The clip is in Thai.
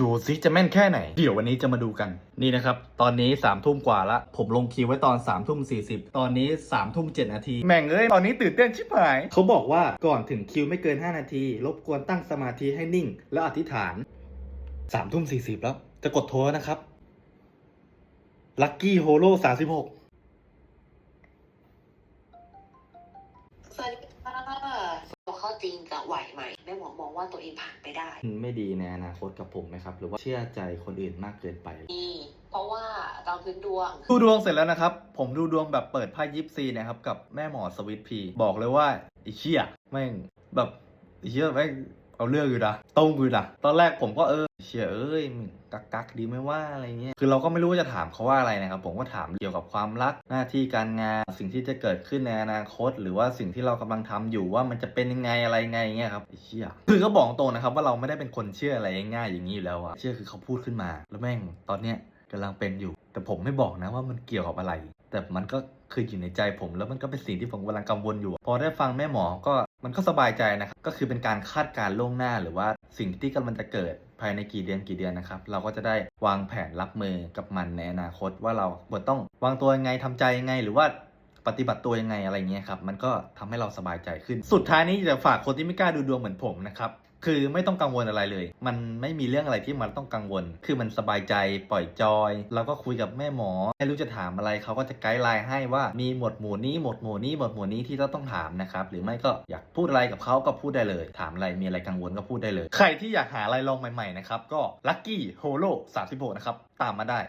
ดูซิจะแม่นแค่ไหน เดี๋ยววันนี้จะมาดูกัน นี่นะครับ ตอนนี้3ามทุ่มกว่าละ ผมลงคิวไว้ตอน3ามทุ่มสีตอนนี้3ามทุ่มเนาที แม่งเอ้ย ตอนนี้ตื่นเต้นชิบหาย เขาบอกว่าก่อนถึงคิวไม่เกิน 5 นาที รบกวนตั้งสมาธิให้นิ่ง แล้วอธิษฐาน3ามทุ่มสีแล้ว จะกดโทรแล้วนะครับ ลัคกี้โฮโลสามสิบหกสวัสดีค่ะตัวเข้าจริงจะไหวไหมแม่หมอมอง ว่าตัวเองผ่านไปได้ ไม่ดีในอนาคตกับผมไหมครับ หรือว่าเชื่อใจคนอื่นมากเกินไปนี่เพราะว่าตามพื้นดวง ดูดวงเสร็จแล้วนะครับ ผมดูดวงแบบเปิดไพ่ยิปซีนะครับ กับแม่หมอสวิตพี บอกเลยว่าไอ้เชี่ยแม่งแบบไอ้เชี่ยแม่ง เอาเรื่องอยู่นะตรงอยู่นะตอนแรกผมก็เออเชี่ยเอ้ยมึงกักกักๆดีไหมว่าอะไรเงี้ยคือเราก็ไม่รู้ว่าจะถามเขาว่าอะไรนะครับผมก็ถามเกี่ยวกับความรักหน้าที่การงานสิ่งที่จะเกิดขึ้นในอนาคต หรือว่าสิ่งที่เรากำลังทำอยู่ว่ามันจะเป็นยังไงอะไรไงเงี้ยครับไอ้เชี่ยคือก็บอกตรงนะครับว่าเราไม่ได้เป็นคนเชื่ออะไรง่ายๆอย่างนี้อยู่แล้วอะเชื่อคือเขาพูดขึ้นมา แล้วแม่งตอนเนี้ยกำลังเป็นอยู่ แต่ผมไม่บอกนะว่ามันเกี่ยวกับอะไร แต่มันก็คืออยู่ในใจผมแล้วมันก็เป็นสิ่งที่ผมกำลังกังวลอยู่ พอได้ฟังแม่หมอก็ มันก็สบายใจนะครับ ก็คือเป็นการคาดการล่วงหน้า หรือว่าสิ่งที่กำลังจะเกิดภายในกี่เดือนกี่เดือนนะครับ เราก็จะได้วางแผนรับมือกับมันในอนาคต ว่าเราควรต้องวางตัวยังไงทำใจยังไง หรือว่าปฏิบัติตัวยังไงอะไรเงี้ยครับ มันก็ทำให้เราสบายใจขึ้น สุดท้ายนี้จะฝากคนที่ไม่กล้าดูดวงเหมือนผมนะครับ คือไม่ต้องกังวลอะไรเลย มันไม่มีเรื่องอะไรที่มันต้องกังวล คือมันสบายใจปล่อยจอยเราก็คุยกับแม่หมอ ไม่รู้จะถามอะไรเขาก็จะไกด์ไลน์ให้ว่ามีหมวดหมู่นี้หมวดหมู่นี้หมวดหมู่นี้ที่เราต้องถามนะครับ หรือไม่ก็อยากพูดอะไรกับเขาก็พูดได้เลย ถามอะไรมีอะไรกังวลก็พูดได้เลย ใครที่อยากหาอะไรลองใหม่ๆนะครับ ก็ Lucky Holo 36 นะครับ ตามมาได้